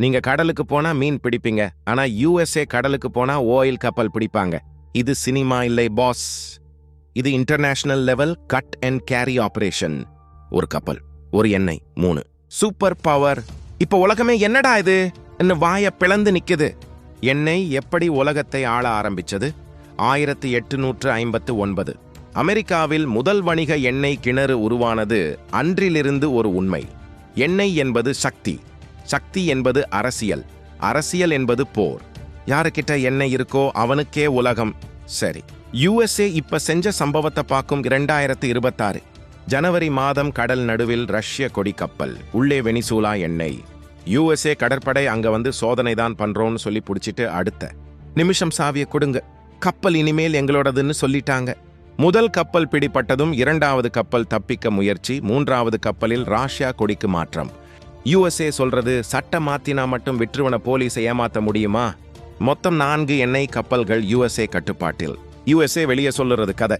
நீங்க கடலுக்கு போனா மீன் பிடிப்பீங்க ஆனா யூஎஸ்ஏ கடலுக்கு போனா ஓயில் கப்பல் பிடிப்பாங்க. இது சினிமா இல்லை பாஸ் இது international level cut and carry operation ஒரு கப்பல் ஒரு எண்ணெய் மூணு. சூப்பர் பவர் இப்ப உலகமே என்னடா இது? என்ன வாய பிளந்து நிக்குது? எண்ணெய் எப்படி உலகத்தை ஆள ஆரம்பிச்சது? ஆயிரத்தி எட்டுநூற்று ஐம்பத்து ஒன்பது. அமெரிக்காவில் முதல் வணிக எண்ணெய் கிணறு உருவானது அன்றிலிருந்து ஒரு உண்மை. எண்ணெய் என்பது சக்தி. சக்தி என்பது அரசியல். அரசியல் என்பது போர். யாருக்கிட்ட என்ன இருக்கோ அவனுக்கே உலகம். சரி. யுஎஸ்ஏ இப்ப செஞ்ச சம்பவத்தை பார்க்கும் இரண்டாயிரத்து இருபத்தாறு. ஜனவரி மாதம் கடல் நடுவில் ரஷ்ய கொடி கப்பல் உள்ளே வெனிசூலா எண்ணெய். யுஎஸ்ஏ கடற்படை அங்க வந்து சோதனை தான் பண்றோம்னு சொல்லி புடிச்சிட்டு அடுத்த. நிமிஷம் சாவிய கொடுங்க. கப்பல் இனிமேல் எங்களோடதுன்னு சொல்லிட்டாங்க. முதல் கப்பல் பிடிப்பட்டதும் இரண்டாவது கப்பல் தப்பிக்க முயற்சி. மூன்றாவது கப்பலில் ராஷ்யா கொடிக்கு மாற்றம். யுஎஸ்ஏ சொல்றது சட்டம் மாத்தினா மட்டும் விற்றுவன போலீஸை ஏமாத்த முடியுமா? மொத்தம் நான்கு எண்ணெய் கப்பல்கள் யுஎஸ்ஏ கட்டுப்பாட்டில். யுஎஸ்ஏ வெளியே சொல்லுறது கதை.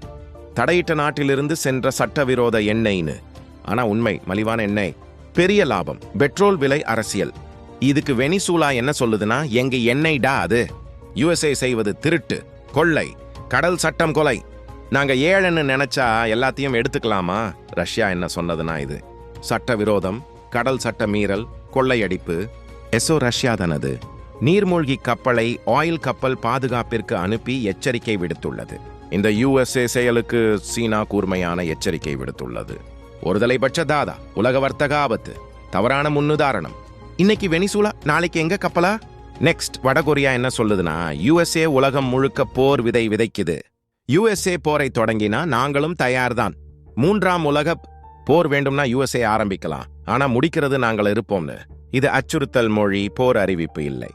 தடையிட்ட நாட்டிலிருந்து சென்ற சட்டவிரோத எண்ணெய்னு. ஆனா உண்மை மலிவான எண்ணெய். பெரிய லாபம் பெட்ரோல் விலை அரசியல். இதுக்கு வெனிசூலா என்ன சொல்லுதுன்னா எங்க எண்ணெய்டா அது? யுஎஸ்ஏ செய்வது திருட்டு கொள்ளை கடல் சட்டம் கொலை. நாங்க ஏழைன்னு நினைச்சா எல்லாத்தையும் எடுத்துக்கலாமா? ரஷ்யா என்ன சொன்னதுன்னா இது. சட்டவிரோதம் கடல் சட்ட மீறல் கொள்ளையடிப்பு எசோ ரஷ்யா தனது நீர்மூழ்கி கப்பலை ஆயில் கப்பல் பாதுகாப்பிற்கு அனுப்பி எச்சரிக்கை விடுத்துள்ளது. இந்த யுஎஸ்ஏ செயலுக்கு சீனா கூர்மையான எச்சரிக்கை விடுத்துள்ளது. ஒருதலைபட்ச தாதா உலக வர்த்தக ஆபத்து தவறான முன்னுதாரணம். இன்னைக்கு வெனிசூலா நாளைக்கு எங்க கப்பலா? நெக்ஸ்ட் வடகொரியா என்ன சொல்லுதுன்னா யுஎஸ்ஏ உலகம் முழுக்க போர் விதை விதைக்குது. யுஎஸ்ஏ போரை தொடங்கினா நாங்களும் தயார்தான். மூன்றாம் உலக போர் வேண்டும்னா யுஎஸ்ஏ ஆரம்பிக்கலாம். ஆனா முடிக்கிறது நாங்கள் இருப்போம்னு. இது அச்சுறுத்தல் மொழி போர் அறிவிப்பு இல்லை.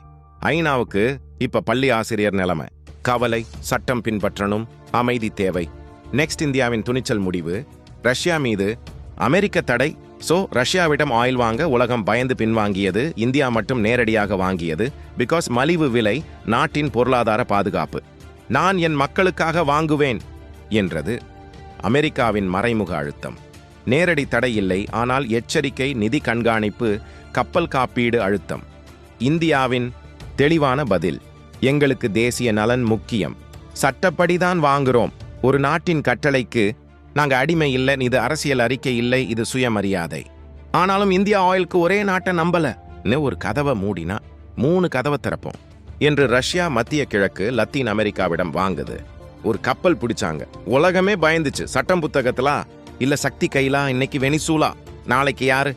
ஐநாவுக்கு இப்ப பள்ளி ஆசிரியர் நிலைமை. கவலை சட்டம் பின்பற்றணும் அமைதி தேவை. நெக்ஸ்ட் இந்தியாவின் துணிச்சல் முடிவு. ரஷ்யா மீது அமெரிக்க தடை. சோ ரஷ்யாவிடம் ஆயில் வாங்க உலகம் பயந்து பின்வாங்கியது இந்தியா மட்டும் நேரடியாக வாங்கியது பிகாஸ் மலிவு விலை நாட்டின் பொருளாதார பாதுகாப்பு. நான் என் மக்களுக்காக வாங்குவேன் என்றது அமெரிக்காவின் மறைமுக அழுத்தம். நேரடி தடை இல்லை ஆனால் எச்சரிக்கை நிதி கண்காணிப்பு கப்பல் காப்பீடு அழுத்தம். இந்தியாவின் தெளிவான பதில் எங்களுக்கு தேசிய நலன் முக்கியம். சட்டப்படிதான் வாங்குறோம். ஒரு நாட்டின் கட்டளைக்கு நாங்க அடிமை இல்லை இது அரசியல் அறிக்கை இல்லை இது சுயமரியாதை. ஆனாலும் இந்தியா ஆயிலுக்கு ஒரே நாட்டை நம்பலன்னு ஒரு கதவை மூடினா மூணு கதவை திறப்போம் என்று ரஷ்யா மத்திய கிழக்கு லத்தீன் அமெரிக்காவிடம் வாங்குது. ஒரு கப்பல் பிடிச்சாங்க. உலகமே பயந்துச்சு. சட்டம் புத்தகத்திலா இல்ல சக்தி கைலா இன்னைக்கு வெனிசூலா. நாளைக்கு யாரு?